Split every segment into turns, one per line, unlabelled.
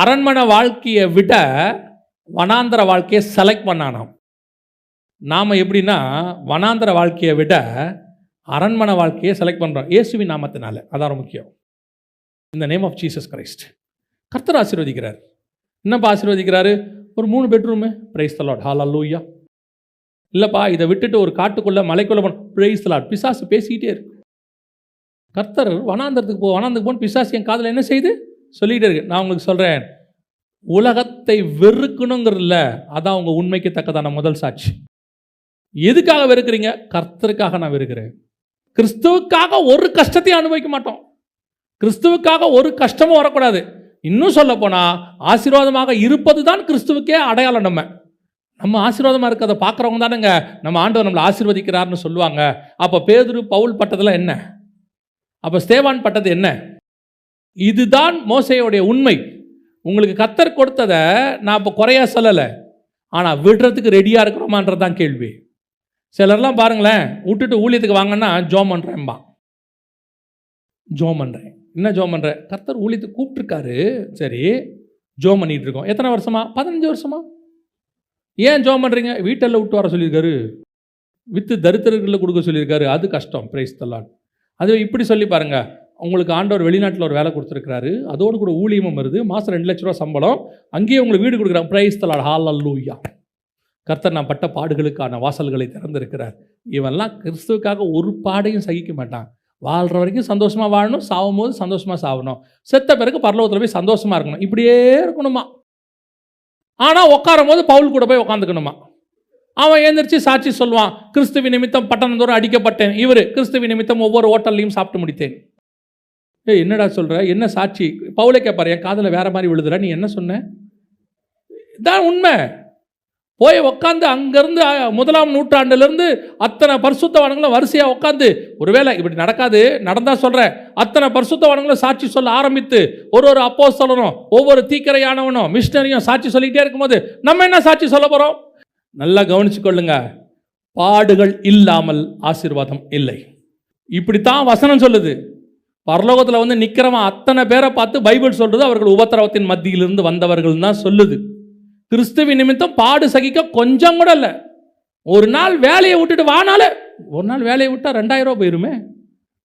அரண்மனை வாழ்க்கையை விட வனாந்திர வாழ்க்கையை செலக்ட் பண்ணானாம். நாம் எப்படின்னா வனாந்திர வாழ்க்கையை விட அரண்மனை வாழ்க்கையை செலக்ட் பண்ணுறோம் இயேசுவின் நாமத்தினால. அதான் முக்கியம். இந்த நேம் ஆஃப் ஜீசஸ் கிரைஸ்ட் கர்த்தர் ஆசீர்வதிக்கிறார். என்னப்பா ஆசீர்வதிக்கிறாரு? ஒரு மூணு பெட்ரூமு பிரைஸ் தலாட் ஹால் அல்லூயா இல்லைப்பா இதை விட்டுட்டு ஒரு காட்டுக்குள்ளே மலைக்குள்ளே போன பிரைஸ் தலாட் பிசாசு பேசிக்கிட்டே இருக்கு. கர்த்தர் வனாந்தரத்துக்கு போ வனாந்துக்கு போன பிசாசு என் காதில் என்ன செய்யுது சொல்லிக்கிட்டே இருக்கு. நான் உங்களுக்கு சொல்கிறேன் உலகத்தை வெறுக்கணுங்கிறதுல அதான் உங்கள் உண்மைக்கு தக்கதான முதல் சாட்சி. எதுக்காக வெறுக்கிறீங்க? கர்த்தருக்காக நான் வெறுக்கிறேன். கிறிஸ்துவுக்காக ஒரு கஷ்டத்தையும் அனுபவிக்க மாட்டோம். கிறிஸ்துவுக்காக ஒரு கஷ்டமும் வரக்கூடாது. இன்னும் சொல்ல போனால் ஆசீர்வாதமாக இருப்பது தான் கிறிஸ்துவுக்கே அடையாளம் நம்ம. நம்ம ஆசீர்வாதமாக இருக்கிறத பார்க்குறவங்க தானேங்க. நம்ம ஆண்டவர் நம்மளை ஆசீர்வதிக்கிறார்னு சொல்லுவாங்க. அப்போ பேதுரு பவுல் பட்டதெல்லாம் என்ன? அப்போ ஸ்தேவான் பட்டது என்ன? இதுதான் மோசையோடைய உண்மை. உங்களுக்கு கத்தர் கொடுத்ததை நான் இப்போ குறையா சொல்லலை. ஆனால் விடுறதுக்கு ரெடியாக இருக்கிறோமான்றது தான் கேள்வி. சிலர்லாம் பாருங்களேன் விட்டுட்டு ஊழியத்துக்கு வாங்கன்னா ஜோம் பண்ணுறேன்பா ஜோம் பண்ணுறேன் என்ன ஜோம் பண்ணுறேன் கர்த்தர் ஊழியத்துக்கு கூப்பிட்ருக்காரு சரி ஜோம் பண்ணிட்டு இருக்கோம் எத்தனை வருஷமா? பதினஞ்சு வருஷமா. ஏன் ஜோம் பண்ணுறீங்க வீட்டில் விட்டு வர சொல்லியிருக்காரு. வித்து தரித்திரர்களில் கொடுக்க சொல்லியிருக்காரு. அது கஷ்டம். பிரைஸ் தலான் அது இப்படி சொல்லி பாருங்கள் உங்களுக்கு ஆண்டவர் வெளிநாட்டில் ஒரு வேலை கொடுத்துருக்காரு அதோடு கூட ஊழியமும் வருது. மாதம் ரெண்டு லட்ச ரூபா சம்பளம். அங்கேயே உங்களுக்கு வீடு கொடுக்குறாங்க. பிரைஸ் தலாட் ஹால் அல்லூயா கர்த்தர் நான் பட்ட பாடுகளுக்கான வாசல்களை திறந்திருக்கிறார். இவன்லாம் கிறிஸ்துவுக்காக ஒரு பாடையும் சகிக்க மாட்டான். வாழ்கிற வரைக்கும் சந்தோஷமாக வாழணும். சாவும் போது சந்தோஷமாக சாவணும். செத்த பிறகு பரலோகத்தில் போய் சந்தோஷமாக இருக்கணும். இப்படியே இருக்கணுமா? ஆனால் உட்காரும் போது பவுல் கூட போய் உட்காந்துக்கணுமா? அவன் எழுந்திரிச்சு சாட்சி சொல்லுவான். கிறிஸ்துவி நிமித்தம் பட்டணந்தோறும் அடிக்கப்பட்டேன். இவர் கிறிஸ்துவி நிமித்தம் ஒவ்வொரு ஹோட்டல்லையும் சாப்பிட்டு முடித்தேன். ஏய் என்னடா சொல்கிற என்ன சாட்சி? பவுளை கேட்பார் என் காதில் வேறு மாதிரி விழுதுற நீ என்ன சொன்ன? இதான் உண்மை. போய் உக்காந்து அங்கேருந்து முதலாம் நூற்றாண்டுலேருந்து அத்தனை பரிசுத்தவானங்களும் வரிசையாக உட்காந்து ஒருவேளை இப்படி நடக்காது நடந்தால் சொல்கிறேன் அத்தனை பரிசுத்தவானங்களும் சாட்சி சொல்ல ஆரம்பித்து ஒரு ஒரு அப்போ சொல்லணும் ஒவ்வொரு தீக்கரையானவனும் மிஷினரியும் சாட்சி சொல்லிக்கிட்டே இருக்கும்போது நம்ம என்ன சாட்சி சொல்ல போகிறோம் நல்லா கவனிச்சு கொள்ளுங்க. பாடுகள் இல்லாமல் ஆசீர்வாதம் இல்லை. இப்படித்தான் வசனம் சொல்லுது. பரலோகத்தில் வந்து நிற்கிறவன் அத்தனை பேரை பார்த்து பைபிள் சொல்றது அவர்கள் உபத்திரவத்தின் மத்தியிலிருந்து வந்தவர்கள் தான் சொல்லுது. கிறிஸ்துவ நிமித்தம் பாடு சகிக்க கொஞ்சம் கூட இல்லை. ஒரு நாள் வேலையை விட்டுட்டு வானாலே ஒரு நாள் வேலையை விட்டால் ரெண்டாயிரம் ரூபா போயிருமே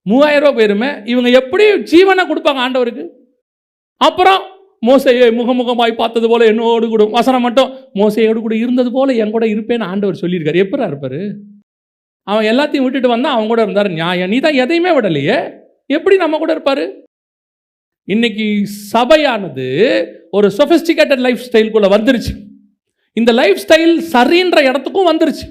மூவாயிரம் ரூபா போயிருமே இவங்க எப்படி ஜீவனை கொடுப்பாங்க ஆண்டவருக்கு? அப்புறம் மோசையை முகமுகமாய் பார்த்தது போல என்னோடு கூட வசனம் மட்டும் மோசையோடு கூட இருந்தது போல என் கூட இருப்பேன்னு ஆண்டவர் சொல்லியிருக்காரு. எப்படா இருப்பாரு? அவன் எல்லாத்தையும் விட்டுட்டு வந்தால் அவன் கூட இருந்தார். நியாயம். நீ தான் எதையுமே விடலையே. எப்படி நம்ம கூட இருப்பார்? இன்னைக்கு சபையானது ஒரு சொஃபிஸ்டிகேட்டட் லைஃப் ஸ்டைல்குள்ளே வந்துருச்சு. இந்த லைஃப் ஸ்டைல் சரின்ற இடத்துக்கும் வந்துருச்சு.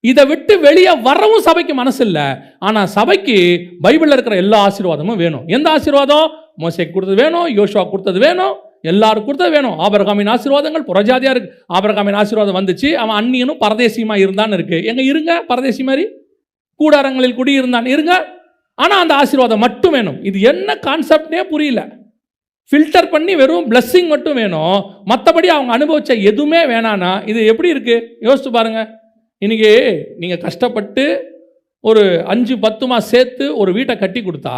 இதை விட்டு வெளியே வரவும் சபைக்கு மனசு இல்லை ஆனால் சபைக்கு பைபிளில் இருக்கிற எல்லா ஆசீர்வாதமும் வேணும். எந்த ஆசீர்வாதம்? மோசைக்கு கொடுத்தது வேணும் யோசுவா கொடுத்தது வேணும் எல்லாரும் கொடுத்தது வேணும். ஆபரகாமின் ஆசீர்வாதங்கள் புறஜாதியாக இருக்கு. ஆபரகாமின் ஆசீர்வாதம் வந்துச்சு. அவன் அந்நியனும் பரதேசியமாக இருந்தான்னு இருக்கு. எங்கே இருங்க பரதேசி மாதிரி. கூடாரங்களில் குடியிருந்தான். இருங்க. ஆனால் அந்த ஆசீர்வாதம் மட்டும் வேணும். இது என்ன கான்செப்ட்னே புரியல. ஃபில்டர் பண்ணி வெறும் பிளஸ்ஸிங் மட்டும் வேணும். மற்றபடி அவங்க அனுபவித்த எதுவுமே வேணான்னா இது எப்படி இருக்குது யோசிச்சு பாருங்கள் இன்றைக்கி நீங்கள் கஷ்டப்பட்டு ஒரு அஞ்சு பத்துமா சேர்த்து ஒரு வீட்டை கட்டி கொடுத்தா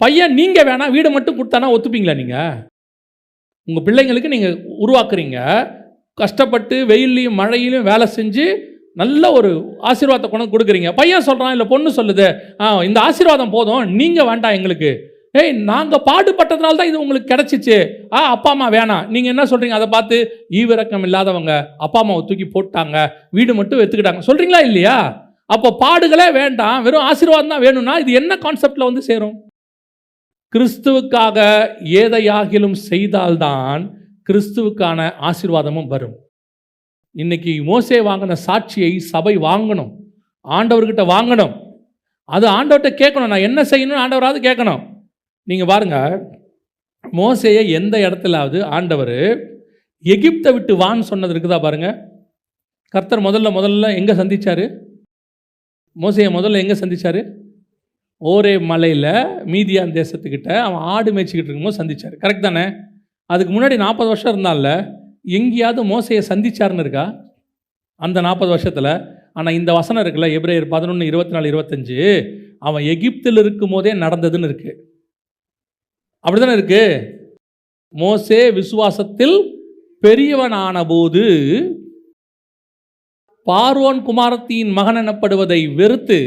பையன் நீங்கள் வேணாம் வீடு மட்டும் கொடுத்தானா ஒத்துப்பீங்களா நீங்கள் உங்கள் பிள்ளைங்களுக்கு நீங்கள் உருவாக்குறீங்க. கஷ்டப்பட்டு வெயில்லையும் மழையிலையும் வேலை செஞ்சு நல்ல ஒரு ஆசீர்வாதத்தை கொண்டு கொடுக்குறீங்க. பையன் சொல்கிறான் இல்லை பொண்ணு சொல்லுது. ஆ இந்த ஆசீர்வாதம் போதும். நீங்கள் வேண்டாம் எங்களுக்கு. ஏய் நாங்கள் பாடுபட்டதுனால தான் இது உங்களுக்கு கிடச்சிச்சு. ஆ அப்பா அம்மா வேணாம். நீங்கள் என்ன சொல்கிறீங்க அதை பார்த்து ஈவிரக்கம் இல்லாதவங்க அப்பா அம்மாவை தூக்கி போட்டாங்க. வீடு மட்டும் எடுத்துக்கிட்டாங்க சொல்கிறீங்களா இல்லையா? அப்போ பாடுகளே வேண்டாம். வெறும் ஆசீர்வாதம் தான் வேணும்னா இது என்ன கான்செப்டில் வந்து சேரும்? கிறிஸ்துவுக்காக ஏதையாகிலும் செய்தால்தான் கிறிஸ்துவுக்கான ஆசீர்வாதமும் வரும். இன்னைக்கு மோசே வாங்கின சாட்சியை சபை வாங்கணும் ஆண்டவர்கிட்ட வாங்கணும். அது ஆண்டவர்கிட்ட கேட்கணும். நான் என்ன செய்யணும்னு ஆண்டவராவது கேட்கணும். நீங்கள் பாருங்க மோசையை எந்த இடத்துலாவது ஆண்டவர் எகிப்தை விட்டு வான்னு சொன்னது இருக்குதா பாருங்கள் கர்த்தர் முதல்ல முதல்ல எங்கே சந்தித்தார் மோசையை முதல்ல எங்கே சந்தித்தார் ஓரே மலையில் மீதியான் தேசத்துக்கிட்ட அவன் ஆடு மேய்ச்சிக்கிட்டு இருக்கும்போது சந்திச்சார். கரெக்ட் தானே? அதுக்கு முன்னாடி நாற்பது வருஷம் இருந்தான்ல. எங்கேயாவது மோசையை சந்திச்சாருன்னு இருக்கா? அந்த நாற்பது வருஷத்தில். ஆனால் இந்த வசனம் இருக்குல்ல எப்ரேயர் பதினொன்று இருபத்தி நாலு இருபத்தஞ்சு அவன் எகிப்தில் இருக்கும் போதே நடந்ததுன்னு இருக்கு. அப்படி தானே இருக்கு? மோசே விசுவாசத்தில் பெரியவனான போது பார்வோன் குமாரத்தியின் மகன் எனப்படுவதை வெறுத்து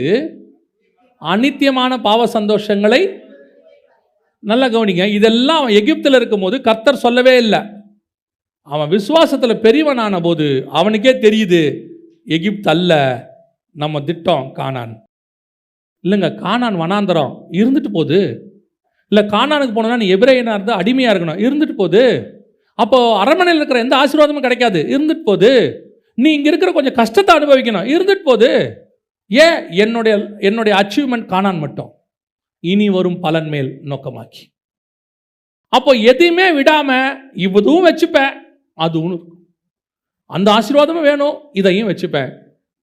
அனித்தியமான பாவ சந்தோஷங்களை நல்லா கவனிங்க இதெல்லாம் அவன் எகிப்தில் இருக்கும்போது கர்த்தர் சொல்லவே இல்லை. அவன் விசுவாசத்தில் பெரியவனான போது அவனுக்கே தெரியுது எகிப்து அல்ல நம்ம திட்டம் காணான் இல்லைங்க காணான் வனாந்தரம் இருந்துட்டு போகுது. இல்லை காணானுக்கு போனோம்னா நீ எபிரேயனாக இருந்தால் அடிமையாக இருக்கணும். இருந்துட்டு போகுது. அப்போது அரண்மனையில் இருக்கிற எந்த ஆசீர்வாதமும் கிடைக்காது. இருந்துட்டு போகுது. நீ இங்கே இருக்கிற கொஞ்சம் கஷ்டத்தை அனுபவிக்கணும். இருந்துட்டு போகுது. ஏன்? என்னுடைய என்னுடைய அச்சீவ்மெண்ட் காணான் மட்டும். இனி வரும் பலன் மேல் நோக்கமாக்கி. அப்போ எதையுமே விடாமல் இதுவும் வச்சுப்பேன். அதுவும் இருக்கும். அந்த ஆசீர்வாதமும் வேணும் இதையும் வச்சுப்பேன்.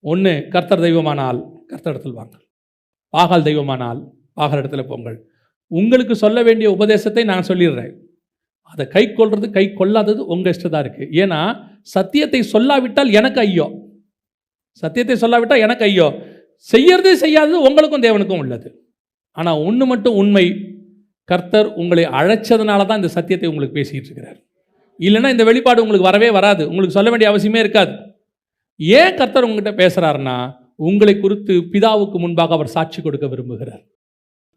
ஒன்று கர்த்தர் தெய்வமானால் கர்த்தர் இடத்தில் வாங்க. பாகால் தெய்வமானால் பாகல் இடத்துல போங்கள். உங்களுக்கு சொல்ல வேண்டிய உபதேசத்தை நான் சொல்லிடுறேன். அதை கை கொள்வது கை கொள்ளாதது உங்கள் இஷ்டத்தான் இருக்குது ஏன்னா சத்தியத்தை சொல்லாவிட்டால் எனக்கு ஐயோ. சத்தியத்தை சொல்லாவிட்டால் எனக்கு ஐயோ. செய்யறது செய்யாதது உங்களுக்கும் தேவனுக்கும் உள்ளது. ஆனால் ஒன்று மட்டும் உண்மை. கர்த்தர் உங்களை அழைச்சதுனால தான் இந்த சத்தியத்தை உங்களுக்கு பேசிகிட்டு இருக்கிறார். இல்லைன்னா இந்த வெளிப்பாடு உங்களுக்கு வரவே வராது. உங்களுக்கு சொல்ல வேண்டிய அவசியமே இருக்காது. ஏன் கர்த்தர் உங்ககிட்ட பேசுகிறாருன்னா உங்களை குறித்து பிதாவுக்கு முன்பாக அவர் சாட்சி கொடுக்க விரும்புகிறார்.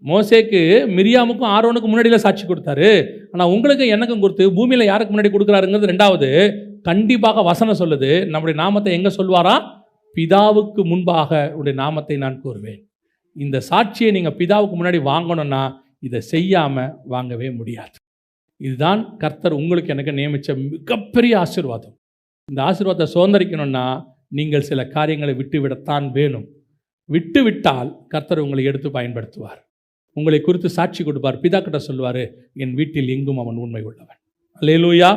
மோசேக்கு மிரியாமுக்கும் ஆரோனுக்கும் முன்னாடியில் சாட்சி கொடுத்தாரு. ஆனால் உங்களுக்கு எனக்கும் கொடுத்து பூமியில் யாருக்கு முன்னாடி கொடுக்குறாருங்கிறது ரெண்டாவது. கண்டிப்பாக வசனம் சொல்லுது. நம்முடைய நாமத்தை எங்கே சொல்வாரா? பிதாவுக்கு முன்பாக உடைய நாமத்தை நான் கூறுவேன். இந்த சாட்சியை நீங்கள் பிதாவுக்கு முன்னாடி வாங்கணும்னா இதை செய்யாமல் வாங்கவே முடியாது. இதுதான் கர்த்தர் உங்களுக்கு எனக்கு நியமித்த மிகப்பெரிய ஆசீர்வாதம். இந்த ஆசீர்வாதத்தை சுதந்திரிக்கணும்னா நீங்கள் சில காரியங்களை விட்டுவிடத்தான் வேணும். விட்டு விட்டால் கர்த்தர் உங்களை எடுத்து பயன்படுத்துவார். உங்களை குறித்து சாட்சி கொடுப்பார். பிதா கிட்ட என் வீட்டில் எங்கும் அவன் உண்மை உள்ளவன். அல்லேலூயா.